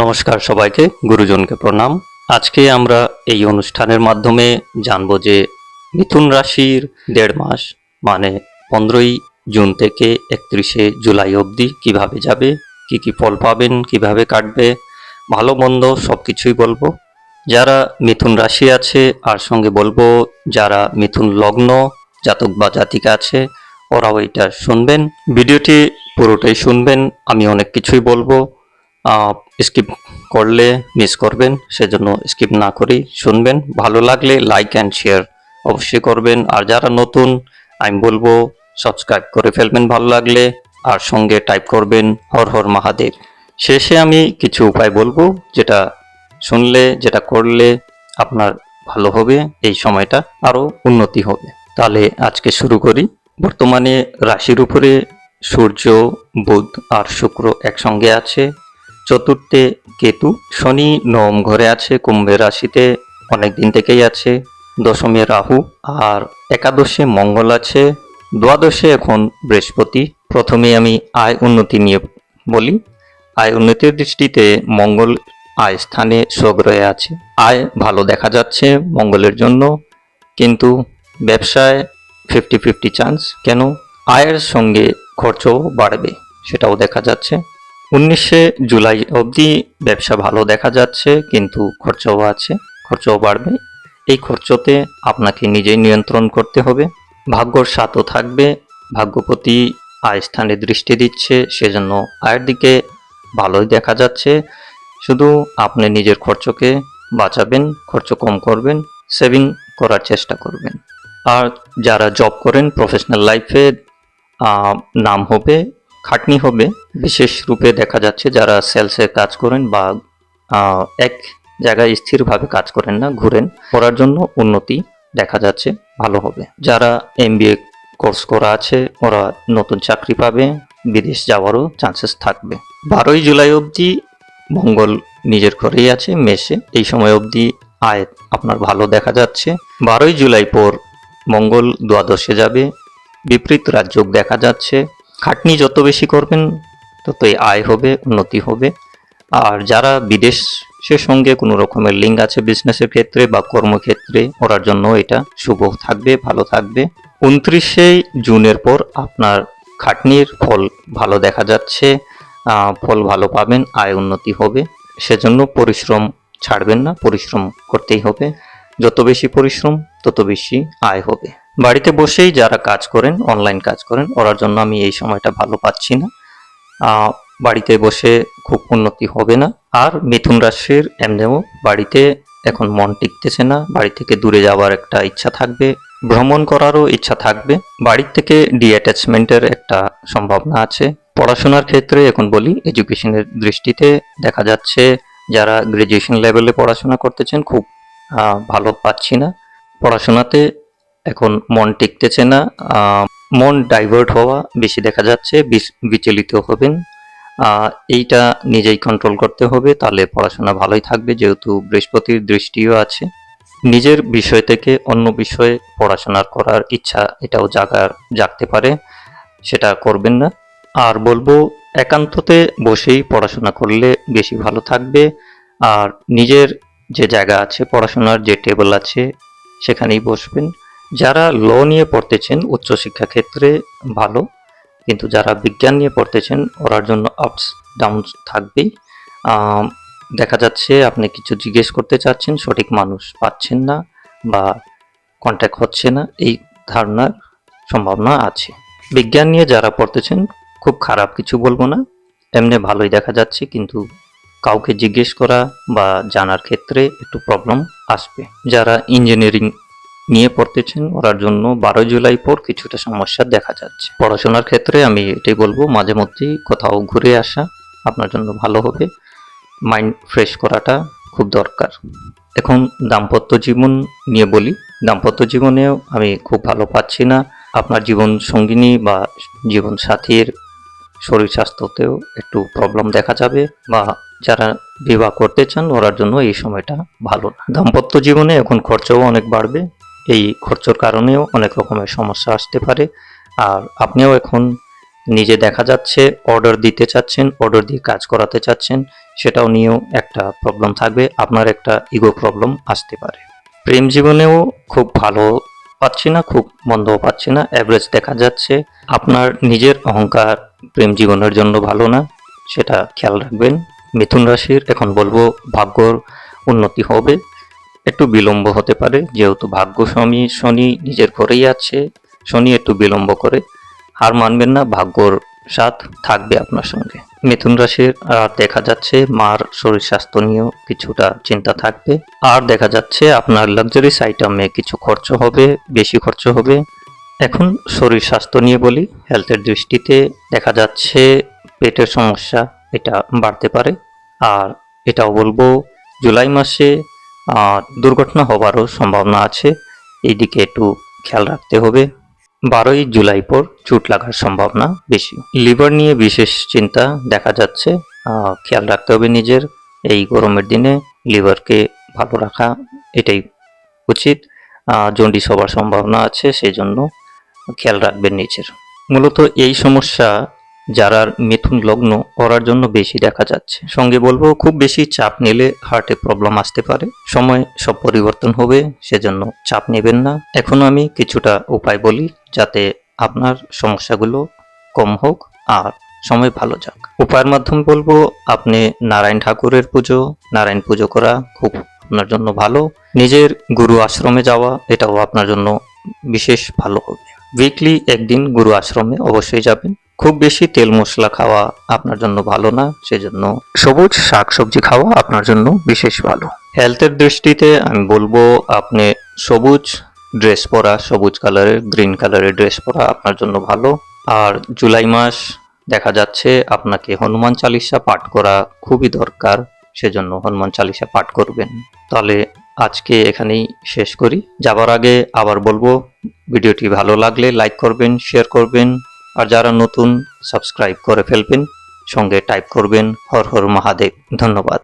নমস্কার সবাইকে, গুরুজনকে প্রণাম। আজকে আমরা এই অনুষ্ঠানের মাধ্যমে জানব যে মিথুন রাশির দেড় মাস মানে পনেরোই জুন থেকে একত্রিশে জুলাই অবধি কীভাবে যাবে, কি কি ফল পাবেন, কীভাবে কাটবে, ভালো মন্দ সব কিছুই বলব। যারা মিথুন রাশি আছে, আর সঙ্গে বলব, যারা মিথুন লগ্ন, জাতক বা জাতিকা আছে, ওরাও এটা শুনবেন। ভিডিওটি পুরোটাই শুনবেন, আমি অনেক কিছুই বলব। স্কিপ করলে মিস করবেন, সেজন্য স্কিপ না করেই শুনবেন। ভালো লাগলে লাইক অ্যান্ড শেয়ার অবশ্যই করবেন। আর যারা নতুন, আমি বলব সাবস্ক্রাইব করে ফেলবেন ভালো লাগলে, আর সঙ্গে টাইপ করবেন হর হর মহাদেব। শেষে আমি কিছু উপায় বলব, যেটা শুনলে, যেটা করলে আপনার ভালো হবে, এই সময়টা আরও উন্নতি হবে। তাহলে আজকে শুরু করি। বর্তমানে রাশির উপরে সূর্য, বুধ আর শুক্র একসঙ্গে আছে। চতুর্থে কেতু। শনি নবম ঘরে আছে কুম্ভের রাশিতে অনেক দিন থেকেই আছে, দশমে রাহু আর একাদশে মঙ্গল আছে, দ্বাদশে এখন বৃহস্পতি। প্রথমে আমি আয় উন্নতি নিয়ে বলি। আয় উন্নতির দৃষ্টিতে মঙ্গল আয় স্থানে স্বগ্রহে আছে। আয় ভালো দেখা যাচ্ছে মঙ্গলের জন্য, কিন্তু ব্যবসায় ফিফটি ফিফটি চান্স কেন? আয়ের সঙ্গে খরচও বাড়বে, সেটাও দেখা যাচ্ছে। উনিশে জুলাই অবধি ব্যবসা ভালো দেখা যাচ্ছে, কিন্তু খরচাও আছে, খরচাও বাড়বে। এই খরচতে আপনাকে নিজেই নিয়ন্ত্রণ করতে হবে। ভাগ্যর সাথও থাকবে, ভাগ্যপতি আয় স্থানে দৃষ্টি দিচ্ছে, সেজন্য আয়ের দিকে ভালোই দেখা যাচ্ছে। শুধু আপনি নিজের খরচকে বাঁচাবেন, খরচ কম করবেন সেভিং করার চেষ্টা করবেন। আর যারা জব করেন প্রফেশনাল লাইফে নাম হবে খাটনি হবে। বিশেষ রূপে দেখা যাচ্ছে যারা সেলসে কাজ করেন বা এক জায়গায় স্থিরভাবে কাজ করেন না, ঘুরেন করার জন্য উন্নতি দেখা যাচ্ছে, ভালো হবে। যারা এমবিএ কোর্স করা আছে, ওরা নতুন চাকরি পাবে, বিদেশ যাওয়ারও চান্সেস থাকবে। বারোই জুলাই অবধি মঙ্গল নিজের ঘরেই আছে, মেসে। এই সময় অবধি আয় আপনার ভালো দেখা যাচ্ছে। বারোই জুলাই পর মঙ্গল দ্বাদশে যাবে। বিপরীত রাজযোগ দেখা যাচ্ছে। খাটনি যত বেশি করবেন, ততই আয় হবে, উন্নতি হবে। আর যারা বিদেশের সঙ্গে কোনো রকমের লিঙ্ক আছে বিজনেসের ক্ষেত্রে বা কর্মক্ষেত্রে, ওরার জন্য এটা শুভ থাকবে, ভালো থাকবে। উনত্রিশে জুনের পর আপনার খাটনির ফল ভালো দেখা যাচ্ছে ফল ভালো পাবেন, আয় উন্নতি হবে। সেজন্য পরিশ্রম ছাড়বেন না, পরিশ্রম করতেই হবে। যত বেশি পরিশ্রম, তত বেশি আয় হবে। বাড়িতে বসেই যারা কাজ করেন অনলাইন কাজ করেন ওরার জন্য আমি এই সময়টা ভালো পাচ্ছি না। বাড়িতে বসে খুব উন্নতি হবে না। আর মিথুন রাশির এমনিও বাড়িতে এখন মন টিকতেছে না। বাড়ি থেকে দূরে যাওয়ার একটা ইচ্ছা থাকবে, ভ্রমণ করারও ইচ্ছা থাকবে। বাড়ির থেকে ডিঅ্যাটাচমেন্টের একটা সম্ভাবনা আছে। পড়াশোনার ক্ষেত্রে এখন বলি এডুকেশনের দৃষ্টিতে দেখা যাচ্ছে, যারা গ্রাজুয়েশন লেভেলে পড়াশোনা করতেছেন, খুব ভালো পাচ্ছি না। পড়াশোনাতে এখন মন টিকতেছে না মন ডাইভার্ট হওয়া বেশি দেখা যাচ্ছে, বিচ- বিচলিত হবেন। এইটা নিজেই কন্ট্রোল করতে হবে, তাহলে পড়াশোনা ভালোই থাকবে, যেহেতু বৃহস্পতির দৃষ্টিও আছে। নিজের বিষয় থেকে অন্য বিষয়ে পড়াশোনা করার ইচ্ছা এটাও জাগার জাগতে পারে, সেটা করবেন না। আর বলব, একান্ততে বসেই পড়াশোনা করলে বেশি ভালো থাকবে। আর নিজের যে জায়গা আছে, পড়াশোনার যে টেবিল আছে, সেখানেই বসবেন। যারা ল নিয়ে পড়তেছেন, উচ্চশিক্ষা ক্ষেত্রে ভালো, কিন্তু যারা বিজ্ঞান নিয়ে পড়তেছেন, ওরার জন্য আপস ডাউন থাকবেই। দেখা যাচ্ছে আপনি কিছু জিজ্ঞেস করতে চাচ্ছেন, সঠিক মানুষ পাচ্ছেন না বা কন্ট্যাক্ট হচ্ছে না, এই ধারণার সম্ভাবনা আছে। বিজ্ঞান নিয়ে যারা পড়তেছেন, খুব খারাপ কিছু বলব না। এমনি ভালোই দেখা যাচ্ছে, কিন্তু কাউকে জিজ্ঞেস করা বা জানার ক্ষেত্রে একটু প্রবলেম আসবে। যারা ইঞ্জিনিয়ারিং নিয়ে পড়তেছেন। ওরার জন্য বারো জুলাই পর কিছুটা সমস্যা দেখা যাচ্ছে। পড়াশোনার ক্ষেত্রে আমি এটাই বলব, মাঝে মধ্যেই কোথাও ঘুরে আসা আপনার জন্য ভালো হবে। মাইন্ড ফ্রেশ করাটা খুব দরকার। এখন দাম্পত্য জীবন নিয়ে বলি। দাম্পত্য জীবনেও আমি খুব ভালো পাচ্ছি না। আপনার জীবন সঙ্গিনী বা জীবন সাথীর শরীর স্বাস্থ্যতেও একটু প্রবলেম দেখা যাবে বা যারা বিবাহ করতে চান, ওরার জন্য এই সময়টা ভালো না। দাম্পত্য জীবনে এখন খরচাও অনেক বাড়বে। এই খরচর কারণেও অনেক রকমের সমস্যা আসতে পারে। আর আপনিও এখন নিজে দেখা যাচ্ছে অর্ডার দিতে চাচ্ছেন অর্ডার দিয়ে কাজ করাতে চাচ্ছেন, সেটাও নিয়েও একটা প্রবলেম থাকবে। আপনার একটা ইগো প্রবলেম আসতে পারে। প্রেম জীবনেও খুব ভালো পাচ্ছি না, খুব মন্দও পাচ্ছি না। অ্যাভারেজ দেখা যাচ্ছে, আপনার নিজের অহংকার প্রেম জীবনের জন্য ভালো না, সেটা খেয়াল রাখবেন। মিথুন রাশির, এখন বলব, ভাগ্যর উন্নতি হবে। একটু বিলম্ব হতে পারে, যেহেতু ভাগ্য স্বামী শনি নিজের ঘরেই আছে, শনি একটু বিলম্ব করে, হার মানবেন না, ভাগ্যর সাথ থাকবে আপনার সঙ্গে। মিথুন রাশির আর দেখা যাচ্ছে, মার শরীর স্বাস্থ্য নিয়েও কিছুটা চিন্তা থাকবে। আর দেখা যাচ্ছে, আপনার লাক্সারিস আইটেমে কিছু খরচ হবে, বেশি খরচ হবে। এখন শরীর স্বাস্থ্য নিয়ে বলি হেলথের দৃষ্টিতে দেখা যাচ্ছে, পেটের সমস্যা এটা বাড়তে পারে। আর এটাও বলব, জুলাই মাসে দুর্ঘটনা হবারও সম্ভাবনা আছে। এইদিকে একটু খেয়াল রাখতে হবে। বারোই জুলাই পর চোট লাগার সম্ভাবনা বেশি। লিভার নিয়ে বিশেষ চিন্তা দেখা যাচ্ছে। খেয়াল রাখতে হবে নিজের। এই গরমের দিনে লিভারকে ভালো রাখা এটাই উচিত। জন্ডিস হবার সম্ভাবনা আছে সেই জন্য খেয়াল রাখবেন নিজের। মূলত এই সমস্যা যারা মিথুন লগ্ন করার জন্য বেশি দেখা যাচ্ছে। সঙ্গে বলব, খুব বেশি চাপ নিলে হার্টে প্রবলেম আসতে পারে। সময় সব পরিবর্তন হবে, সেজন্য চাপ নেবেন না। এখন আমি কিছুটা উপায় বলি, যাতে আপনার সমস্যাগুলো কম হোক আর সময় ভালো যাক। উপায়ের মাধ্যমে বলব, আপনি নারায়ণ ঠাকুরের পুজো, নারায়ণ পুজো করা খুব আপনার জন্য ভালো। নিজের গুরু আশ্রমে যাওয়া, এটাও আপনার জন্য বিশেষ ভালো হবে। উইকলি একদিন গুরু আশ্রমে অবশ্যই যাবেন। খুব বেশি তেল মশলা খাওয়া আপনার জন্য ভালো না, সেজন্য সবুজ শাকসবজি খাওয়া আপনার জন্য বিশেষ ভালো। হেলথের দৃষ্টিতে আমি বলব, আপনি সবুজ ড্রেস পরা, সবুজ কালারের গ্রিন কালারের ড্রেস পরা আপনার জন্য ভালো। আর জুলাই মাস দেখা যাচ্ছে আপনাকে হনুমান চালিসা পাঠ করা খুবই দরকার, সেজন্য হনুমান চালিসা পাঠ করবেন। তাহলে আজকে এখানেই শেষ করি। যাবার আগে আবার বলব, ভিডিওটি ভালো লাগলে লাইক করবেন শেয়ার করবেন। আর যারা নতুন সাবস্ক্রাইব করে ফেলবেন সঙ্গে টাইপ করবেন হর হর মহাদেব। ধন্যবাদ।